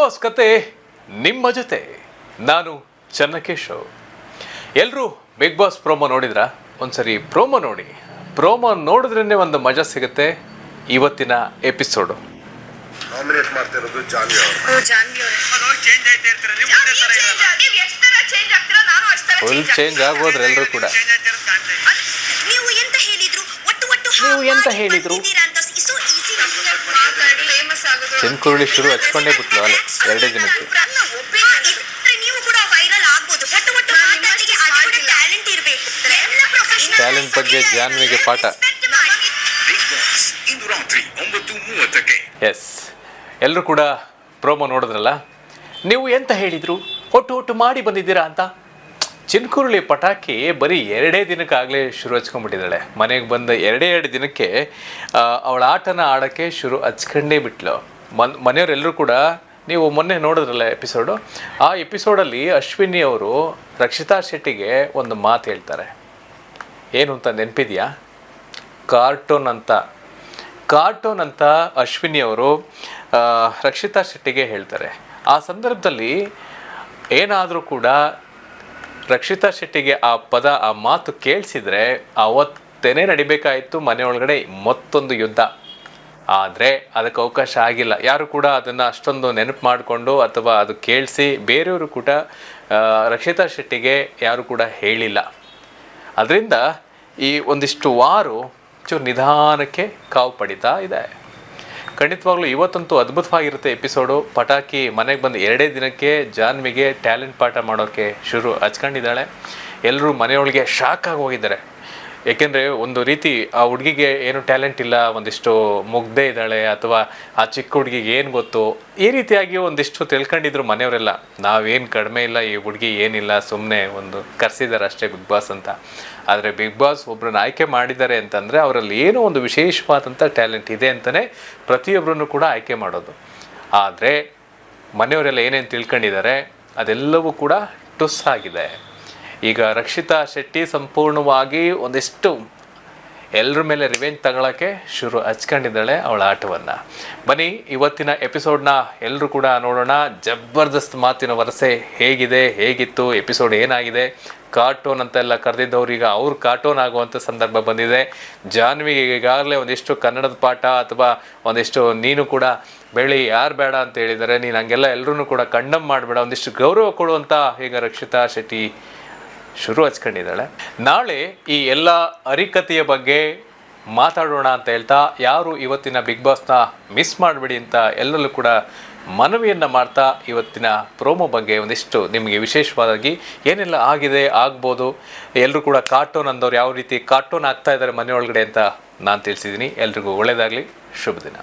Boss ಕತೆ ನಿಮ್ಮ ಜೊತೆ. ನಾನು ಚನ್ನಕೇಶವ್ ಎಲ್ಲರೂ ಬಿಗ್ ಬಾಸ್ ಪ್ರೋಮೋ ನೋಡಿದ್ರಾ? ಒಂದ್ಸರಿ ಪ್ರೋಮೋ ನೋಡಿ. ಪ್ರೋಮೋ ನೋಡಿದ್ರೇ ಒಂದು ಮಜಾ ಸಿಗುತ್ತೆ ಇವತ್ತಿನ ಎಪಿಸೋಡು ನಾಮಿನೇಟ್ ಮಾಡ್ತಿರೋದು ಜಾನ್ವಿ ಅವರು. ಓ ಜಾನ್ವಿ ಅವರೇ. ಚೇಂಜ್ ಆಯ್ತಾ ಇರ್ತೀರ? ಒಂದೇ ತರ ಇರಲ್ಲ ನೀವು ಎಷ್ಟು ತರ ಚೇಂಜ್ ಆಗ್ತೀರಾ? ನಾನು ಅಷ್ಟು ತರ ಫುಲ್ ಚೇಂಜ್ ಆಗೋದ್ರೆ ಎಲ್ಲರೂ ಕೂಡ. ನೀವು ಎಂತ ಹೇಳಿದ್ರು? ಚಿನ್ಕುರುಳಿ ಶುರು ಹಚ್ಕೊಂಡೇ ಬಿಟ್ಲು ಅಲ್ಲೇ ಎರಡೇ ದಿನಕ್ಕೆ. ಟ್ಯಾಲೆಂಟ್ ಬಗ್ಗೆ ಜಾನ್ವಿಗೆ ಪಾಠ. ಎಸ್ ಎಲ್ಲರೂ ಕೂಡ ಪ್ರೋಮೋ ನೋಡಿದ್ರಲ್ಲ? ನೀವು ಎಂತ ಹೇಳಿದ್ರು? ಒಟ್ಟು ಒಟ್ಟು ಮಾಡಿ ಬಂದಿದ್ದೀರಾ ಅಂತ? ಚಿನ್ಕುರುಳಿ ಪಟಾಕಿ ಬರೀ ಎರಡೇ ದಿನಕ್ಕಾಗಲೇ ಶುರು ಹಚ್ಕೊಂಡ್ಬಿಟ್ಟಿದ್ದಾಳೆ. ಮನೆಗೆ ಬಂದ ಎರಡೇ ಎರಡು ದಿನಕ್ಕೆ ಅವಳ ಆಟನ ಆಡೋಕ್ಕೆ ಶುರು ಹಚ್ಕೊಂಡೇ ಬಿಟ್ಲು. ಮನ್, ಮನೆಯವರೆಲ್ಲರೂ ಕೂಡ ನೀವು ಮೊನ್ನೆ ನೋಡಿದ್ರಲ್ಲ ಎಪಿಸೋಡು ಆ ಎಪಿಸೋಡಲ್ಲಿ ಅಶ್ವಿನಿ ಅವರು ರಕ್ಷಿತಾ ಶೆಟ್ಟಿಗೆ ಒಂದು ಮಾತು ಹೇಳ್ತಾರೆ. ಏನು ಅಂತ ನೆನಪಿದೆಯಾ? ಕಾರ್ಟೂನ್ ಅಂತ. ಕಾರ್ಟೂನ್ ಅಂತ ಅಶ್ವಿನಿ ಅವರು ರಕ್ಷಿತಾ ಶೆಟ್ಟಿಗೆ ಹೇಳ್ತಾರೆ. ಆ ಸಂದರ್ಭದಲ್ಲಿ ಏನಾದರೂ ಕೂಡ ರಕ್ಷಿತಾ ಶೆಟ್ಟಿಗೆ ಆ ಪದ, ಆ ಮಾತು ಕೇಳಿಸಿದ್ರೆ ಅವತ್ತೇನೆ ನಡಿಬೇಕಾಯಿತು ಮನೆ ಒಳಗಡೆ ಮತ್ತೊಂದು ಯುದ್ಧ. ಆದರೆ ಅದಕ್ಕೆ ಅವಕಾಶ ಆಗಿಲ್ಲ. ಯಾರು ಕೂಡ ಅದನ್ನು ಅಷ್ಟೊಂದು ನೆನಪು ಮಾಡಿಕೊಂಡು ಅಥವಾ ಅದು ಕೇಳಿಸಿ ಬೇರೆಯವರು ಕೂಡ ರಕ್ಷಿತಾ ಶೆಟ್ಟಿಗೆ ಯಾರು ಕೂಡ ಹೇಳಿಲ್ಲ. ಅದರಿಂದ ಈ ಒಂದಿಷ್ಟು ವಾರು ಚೂರು ನಿಧಾನಕ್ಕೆ ಕಾವು ಪಡಿತಾ ಇದೆ. ಖಂಡಿತವಾಗ್ಲೂ ಇವತ್ತಂತೂ ಅದ್ಭುತವಾಗಿರುತ್ತೆ ಎಪಿಸೋಡು. ಪಟಾಕಿ ಮನೆಗೆ ಬಂದು ಎರಡೇ ದಿನಕ್ಕೆ ಜಾನ್ವಿಗೆ ಟ್ಯಾಲೆಂಟ್ ಪಾಠ ಮಾಡೋಕ್ಕೆ ಶುರು ಹಚ್ಕೊಂಡಿದ್ದಾಳೆ. ಎಲ್ಲರೂ ಮನೆಯೊಳಗೆ ಶಾಕ್ ಆಗಿ ಹೋಗಿದ್ದಾರೆ. ಏಕೆಂದರೆ ಒಂದು ರೀತಿ ಆ ಹುಡುಗಿಗೆ ಏನು ಟ್ಯಾಲೆಂಟ್ ಇಲ್ಲ, ಒಂದಿಷ್ಟು ಮುಗ್ದೇ ಇದ್ದಾಳೆ ಅಥವಾ ಆ ಚಿಕ್ಕ ಹುಡುಗಿಗೆ ಏನು ಗೊತ್ತು, ಈ ರೀತಿಯಾಗಿ ಒಂದಿಷ್ಟು ತಿಳ್ಕೊಂಡಿದ್ರು ಮನೆಯವರೆಲ್ಲ. ನಾವೇನು ಕಡಿಮೆ ಇಲ್ಲ, ಈ ಹುಡುಗಿ ಏನಿಲ್ಲ ಸುಮ್ಮನೆ ಒಂದು ಕರೆಸಿದ್ದಾರೆ ಅಷ್ಟೇ ಬಿಗ್ ಬಾಸ್ ಅಂತ. ಆದರೆ ಬಿಗ್ ಬಾಸ್ ಒಬ್ಬರನ್ನ ಆಯ್ಕೆ ಮಾಡಿದ್ದಾರೆ ಅಂತಂದರೆ ಅವರಲ್ಲಿ ಏನೋ ಒಂದು ವಿಶೇಷವಾದಂಥ ಟ್ಯಾಲೆಂಟ್ ಇದೆ ಅಂತಲೇ ಪ್ರತಿಯೊಬ್ಬರನ್ನು ಕೂಡ ಆಯ್ಕೆ ಮಾಡೋದು. ಆದರೆ ಮನೆಯವರೆಲ್ಲ ಏನೇನು ತಿಳ್ಕೊಂಡಿದ್ದಾರೆ, ಅದೆಲ್ಲವೂ ಕೂಡ ಟುಸ್ ಆಗಿದೆ. ಈಗ ರಕ್ಷಿತಾ ಶೆಟ್ಟಿ ಸಂಪೂರ್ಣವಾಗಿ ಒಂದಿಷ್ಟು ಎಲ್ಲರ ಮೇಲೆ ರಿವೆಂಜ್ ತಗೊಳ್ಳೋಕ್ಕೆ ಶುರು ಹಚ್ಕೊಂಡಿದ್ದಾಳೆ ಅವಳ ಆಟವನ್ನು. ಬನ್ನಿ, ಇವತ್ತಿನ ಎಪಿಸೋಡ್ನ ಎಲ್ಲರೂ ಕೂಡ ನೋಡೋಣ. ಜಬರ್ದಸ್ತ್ ಮಾತಿನ ವರಸೆ ಹೇಗಿದೆ, ಹೇಗಿತ್ತು ಎಪಿಸೋಡ್ ಏನಾಗಿದೆ? ಕಾರ್ಟೂನ್ ಅಂತೆಲ್ಲ ಕರೆದಿದ್ದವ್ರು ಈಗ ಅವ್ರು ಕಾರ್ಟೂನ್ ಆಗುವಂಥ ಸಂದರ್ಭ ಬಂದಿದೆ. ಜಾನ್ವಿಗೆ ಈಗಾಗಲೇ ಒಂದಿಷ್ಟು ಕನ್ನಡದ ಪಾಠ ಅಥವಾ ಒಂದಿಷ್ಟು ನೀನು ಕೂಡ ಬೆಳಿ ಯಾರು ಬೇಡ ಅಂತ ಹೇಳಿದರೆ ನೀನು ಹಂಗೆಲ್ಲ ಎಲ್ಲರೂ ಕೂಡ ಕಂಡಮ್ ಮಾಡಬೇಡ, ಒಂದಿಷ್ಟು ಗೌರವ ಕೊಡುವಂಥ ಈಗ ರಕ್ಷಿತಾ ಶೆಟ್ಟಿ ಶುರು ಹಚ್ಕೊಂಡಿದ್ದಾಳೆ. ನಾಳೆ ಈ ಎಲ್ಲ ಅರಿಕತೆಯ ಬಗ್ಗೆ ಮಾತಾಡೋಣ ಅಂತ ಹೇಳ್ತಾ, ಯಾರು ಇವತ್ತಿನ ಬಿಗ್ ಬಾಸ್ನ ಮಿಸ್ ಮಾಡಬೇಡಿ ಅಂತ ಎಲ್ಲರೂ ಕೂಡ ಮನವಿಯನ್ನು ಮಾಡ್ತಾ ಇವತ್ತಿನ ಪ್ರೋಮೋ ಬಗ್ಗೆ ಒಂದಿಷ್ಟು ನಿಮಗೆ ವಿಶೇಷವಾಗಿ ಏನೆಲ್ಲ ಆಗಿದೆ, ಆಗ್ಬೋದು ಎಲ್ಲರೂ ಕೂಡ ಕಾರ್ಟೂನ್ ಅಂದವ್ರು ಯಾವ ರೀತಿ ಕಾರ್ಟೂನ್ ಆಗ್ತಾ ಇದ್ದಾರೆ ಮನೆಯೊಳಗಡೆ ಅಂತ ನಾನು ತಿಳಿಸಿದ್ದೀನಿ. ಎಲ್ರಿಗೂ ಒಳ್ಳೆಯದಾಗಲಿ ಶುಭ ದಿನ.